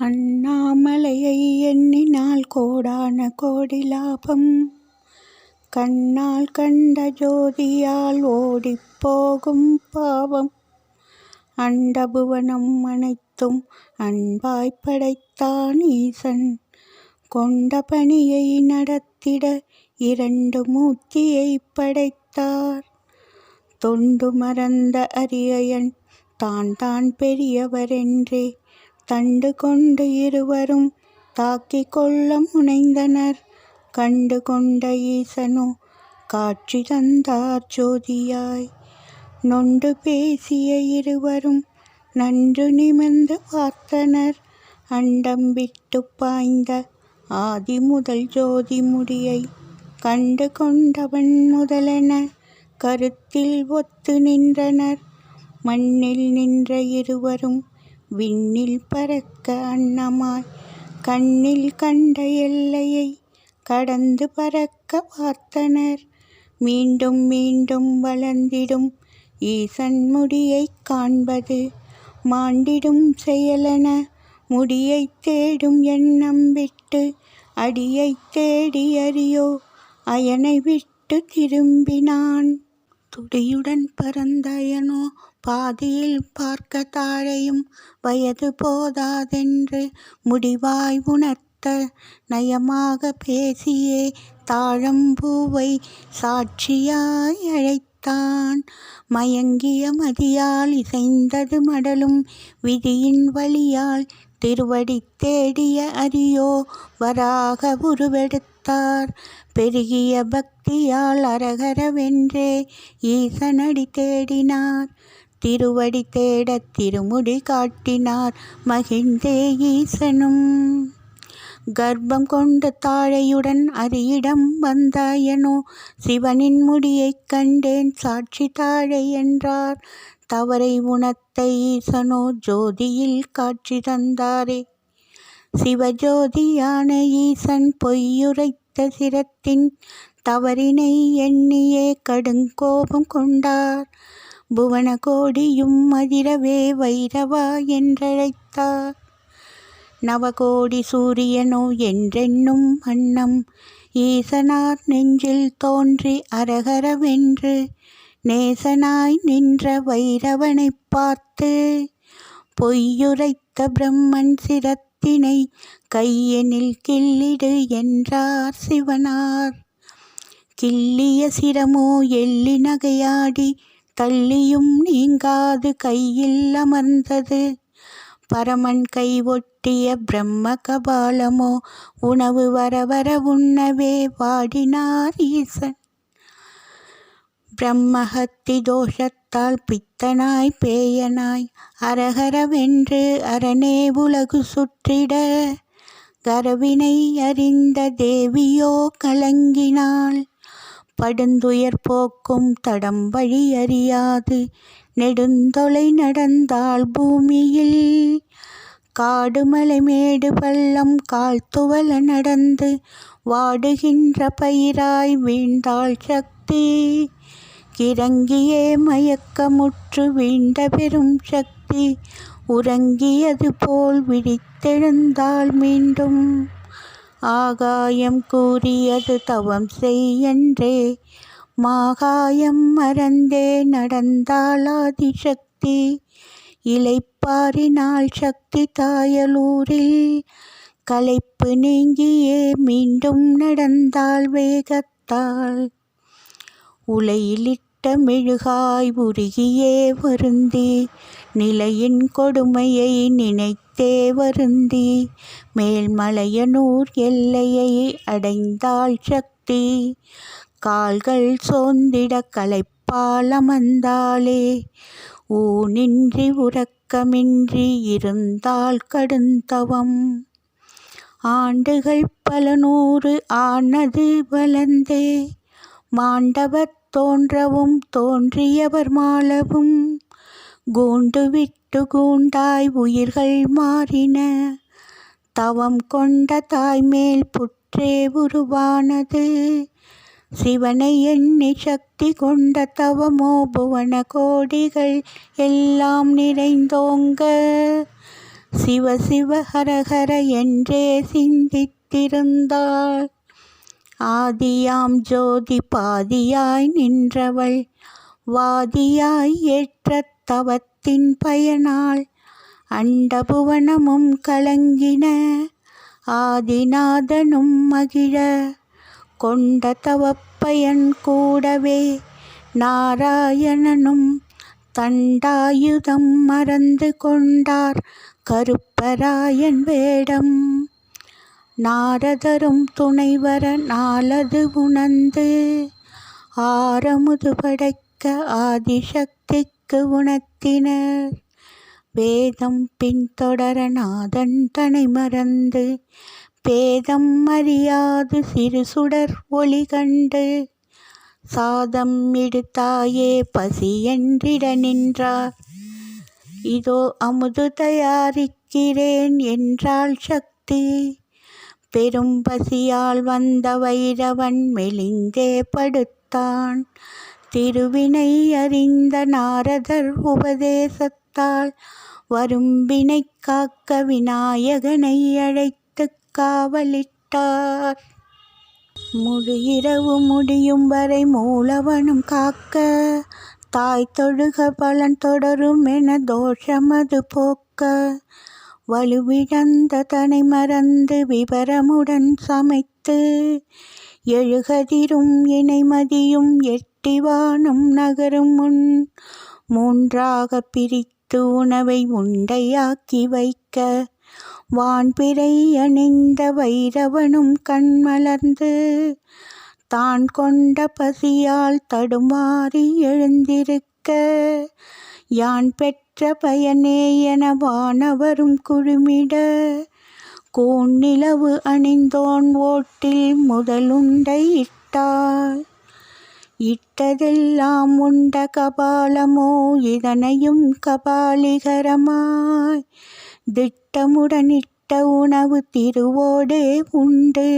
அண்ணாமலையை எண்ணினால் கோடான கோடி லாபம். கண்ணால் கண்ட ஜோதியால் ஓடிப்போகும் பாவம். அண்டபுவனம் அனைத்தும் அன்பாய் படைத்தான் ஈசன். கொண்ட பணியை நடத்திட இரண்டு மூர்த்தியை படைத்தார். தொண்டு மறந்த அரியயன் தான் தான் பெரியவரென்றே தண்டு கொண்டு இருவரும் தாக்கிக் கொள்ள முனைந்தனர். கண்டு கொண்ட ஈசனோ காட்சி தந்தார் ஜோதியாய். நொண்டு பேசிய இருவரும் நன்று நிமிர்ந்து பார்த்தனர். அண்டம் விட்டு பாய்ந்த ஆதி முதல் ஜோதி முடியை கண்டு கொண்டவன் முதலென கருத்தில் ஒத்து நின்றனர். மண்ணில் நின்ற இருவரும் விண்ணில் பறக்க அன்னமாய் கண்ணில் கண்ட எல்லையை கடந்து பறக்க பார்த்தனர். மீண்டும் மீண்டும் வளர்ந்திடும் ஈசன் முடியைக் காண்பது மாண்டிடும் செயலென முடியைத் தேடும் எண்ணம் விட்டு அடியைத் தேடி அறியோ அயனை விட்டு திரும்பினான். துடியுடன் பறந்தயனோ பாதியில் பார்க்க தாழையும் வயது போதாதென்று முடிவாய் உணர்த்த நயமாக பேசியே தாழம்பூவை சாட்சியாய் அழைத்தான். மயங்கிய மதியால் இசைந்தது மடலும் விதியின் வழியால் திருவடி தேடிய அரியோ வராக உருவெடுத்தார். பெருகிய பக்தியால் அரகரவென்றே ஈசனடி தேடினார். திருவடி தேடத் திருமுடி காட்டினார் மகிழ்ந்தே ஈசனும். கர்ப்பம் கொண்ட தாழையுடன் அரியிடம் வந்தாயனோ சிவனின் முடியைக் கண்டேன் சாட்சி தாழை என்றார். தவறை உணத்தை ஈசனோ ஜோதியில் காட்சி தந்தாரே. சிவஜோதியான ஈசன் பொய்யுரைத்த சிரத்தின் தவறினை எண்ணியே கடுங்கோபம் கொண்டார். புவன கோடியும் மதிரவே வைரவா என்றழைத்தார். நவகோடி சூரியனோ என்றென்னும் வண்ணம் ஈசனார் நெஞ்சில் தோன்றி அரகரவென்று நேசனாய் நின்ற வைரவனைப் பார்த்து பொய்யுரைத்த பிரம்மன் சிரத்தினை கையெனில் கிள்ளிடு என்றார் சிவனார். கிள்ளிய சிரமோ எள்ளி நகையாடி தள்ளியும் நீங்காது கையில் அமர்ந்தது. பரமன் கை ஒட்டிய பிரம்ம கபாலமோ உணவு வர வர உண்ணவே வாடினார் ஈசன். பிரம்மஹத்தி தோஷத்தால் பித்தனாய் பேயனாய் அரகரவென்று அரணே உலகு சுற்றிட. கரவினை அறிந்த தேவியோ கலங்கினாள். படுந்துயர் போக்கும் தடம் வழி அறியாது. நெடுந்தொலை நடந்தால் பூமியில் காடு மலை மேடு பள்ளம் கால் துவல நடந்து வாடுகின்ற பயிராய் வீழ்ந்தாள் சக்தி. கிறங்கியே மயக்கமுற்று வீண்ட பெரும் சக்தி. உறங்கியது போல் விழித்தெழுந்தாள் மீண்டும். ஆகாயம் கூறியது தவம் செய்யன்றே. மாகாயம் மறந்தே நடந்தாள் ஆதிசக்தி. இலைப்பாரினாள் சக்தி தாயலூரில் களைப்பு நீங்கியே மீண்டும் நடந்தாள் வேகத்தாள் உலையிலிட்ட மெழுகாய் உருகியே வருந்தி நிலையின் கொடுமையை நினைத்தே வருந்தி. மேல்மலையனூர் எல்லையை அடைந்தாள் சக்தி. கால்கள் சோந்திட களைப்பால் அமர்ந்தாளே. ஊனின்றி உறக்கமின்றி இருந்தால் கடுந்தவம். ஆண்டுகள் பல நூறு ஆனது வளர்ந்தே. மாண்டவர் தோன்றவும் தோன்றியவர் மாளவும் கூண்டு விட்டு கூண்டாய் உயிர்கள் மாறின. தவம் கொண்ட தாய்மேல் புற்றே உருவானது. சிவனை எண்ணி சக்தி கொண்ட தவமோ புவன கோடிகள் எல்லாம் நிறைந்தோங்க. சிவ சிவ ஹரஹர என்றே சிந்தித்திருந்தாள். ஆதியாம் ஜோதி பாதியாய் நின்றவள். வாதியாய் ஏற்ற தவத்தின் பயனால் அண்டபுவனமும் கலங்கின. ஆதிநாதனும் மகிழ. கொண்ட தவப்பயன் கூடவே நாராயணனும் தண்டாயுதம் மறந்து கொண்டார் கருப்பராயன் வேடம். நாரதரும் துணைவர நாலது உணர்ந்து ஆரமுது படைக்க ஆதிசக்திக்கு உணர்த்தினர். வேதம் பின்தொடர நாதன் தனை மறந்து பேதம் அறியாது சிறு சுடர் ஒளி கண்டு சாதம் இடுத்தாயே பசி என்றிட நின்றார். இதோ அமுது தயாரிக்கிறேன் என்றாள் சக்தி. பெரும் பசியால் வந்த வைரவன் மெலிந்தே படுத்தான். திருவினை அறிந்த நாரதர் உபதேசத்தால் வரும்பினை காக்க விநாயகனை அழைத்து காவலிட்டார். முழு இரவு முடியும் வரை மூலவனும் காக்க தாய் தொழுக பலன் தொடரும் என தோஷமது போக்க வலுவிழந்த தனை மறந்து விவரமுடன் சமைத்து எழுகதிரும் இணைமதியும் எட்டிவானும் நகரும் முன் மூன்றாக பிரித்து உணவை உண்டையாக்கி வைக்க வான்பிறை அணிந்த வைரவனும் கண்மலர்ந்து தான் கொண்ட பசியால் தடுமாறி எழுந்திருக்க யான் பெற்ற பயனே என வானவரும் குழுமிட கோநிலவு அணிந்தோன் ஓட்டில் முதலுண்டை இட்டாள் இட்டதெல்லாம் உண்ட கபாலமோ இதனையும் கபாலிகரமாய் திட்டமுடனிட்ட உணவு திருவோடே உண்டு.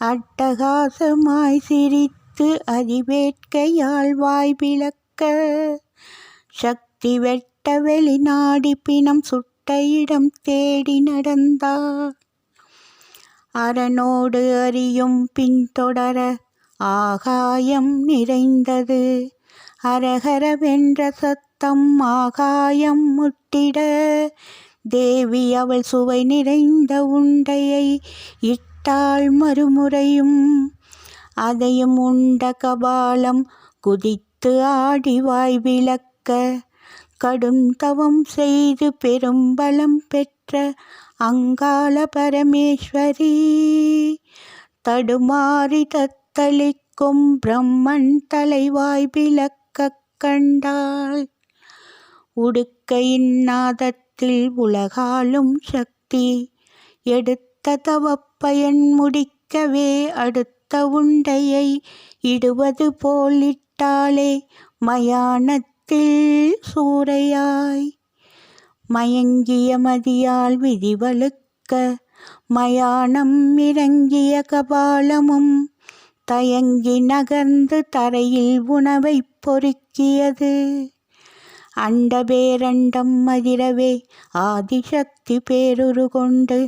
அட்டகாசமாய் சிரித்து அதிவேட்கையால் வாய் விளக்க சக்தி வெட்ட வெளிநாடி பிணம் சுட்ட இடம் தேடி நடந்தார். அரணோடு அறியும் பின்தொடர ஆகாயம் நிறைந்தது. அரகரவென்ற சத்தம் ஆகாயம் முட்டிட. தேவி அவள் சுவை நிறைந்த உண்டையை இட்டாள் மறுமுறையும். அதையும் உண்ட கபாலம் குதித்து ஆடி வாய் விளக்க. கடும் தவம் செய்து பெரும்பலம் பெற்ற அங்காள பரமேஸ்வரி. தடுமாறி தத்தளிக்கும் பிரம்மன் தலைவாய் விளக்கக் கண்டாள். உடுக்கையின் நாதத்தில் உலகாலும் சக்தி எடுத்த தவப்பயன் முடிக்கவே அடுத்த உண்டையை இடுவது போலிட்டாளே மயானத்தில் சூறையாய். மயங்கிய மதியால் விதிவழுக்க மயானம் இறங்கிய கபாலமும் தயங்கி நகர்ந்து தரையில் உணவை பொறுக்கியது. அண்டபேரண்டம் மதிரவே ஆதிசக்தி பேருரு கொண்டு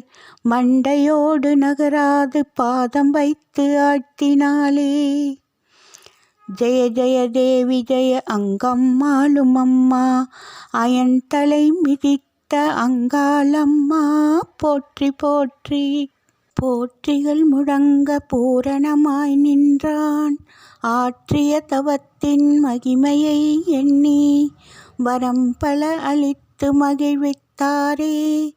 மண்டையோடு நகராது பாதம் வைத்து ஆட்டினாளே. ஜெய ஜெய தேவி ஜெய அங்கம்மாளும் அம்மா அயன் தலை மிதித்த அங்காளம்மா போற்றி போற்றி. போற்றிகள் முழங்க பூரணமாய் நின்றான். ஆற்றிய தவத்தின் மகிமையை எண்ணி வரம் பல அளித்து மகிழ்வித்தாரே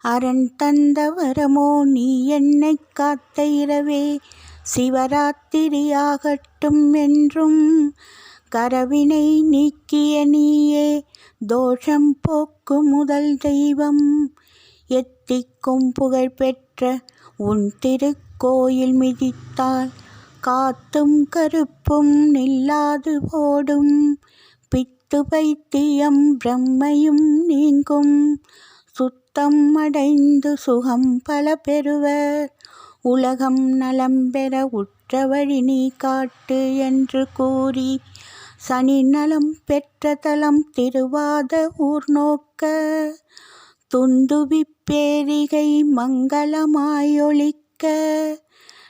அரண் தந்த வரமோ நீ என்னை காத்த இரவே. சிவராத்திரியாகட்டும் என்றும் கரவினை நீக்கிய நீயே. தோஷம் போக்கும் முதல் தெய்வம். எத்திக்கும் புகழ் பெற்ற உன் திருக்கோயில் மிதித்தால் காத்தும் கருப்பும் நில்லாது போடும். பித்து பைத்தியம் பிரம்மையும் நீங்கும். சுத்தம் அடைந்து சுகம் பல பெறுவர். உலகம் நலம் பெற உற்ற வழி நீ காட்டு என்று கூறி சனி நலம் பெற்ற தலம் திருவாத ஊர் நோக்க. துந்துவிப்பேரிகை மங்களமாயொழிக்க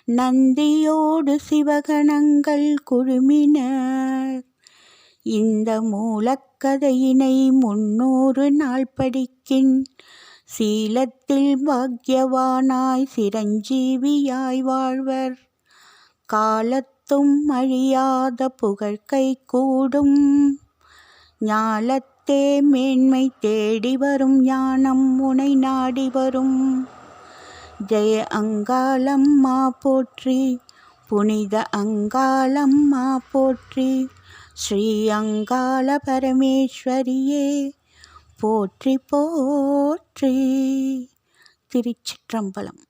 நந்தியோடு சிவகணங்கள் குழுமினர். இந்த மூலக்கதையினை முன்னூறு நாள் படிக்கின் சீலத்தில் பாக்யவானாய் சிரஞ்சீவியாய் வாழ்வர். காலத்தும் அழியாத புகழ்கை கூடும் ஞாலத் தே மேன்மை தேடி வரும் ஞானம் முனை நாடி வரும். ஜெய அங்காளம்மா போற்றி புனித அங்காளம்மா போற்றி ஸ்ரீ அங்காள பரமேஸ்வரியே போற்றி போற்றி. திருச்சிற்றம்பலம்.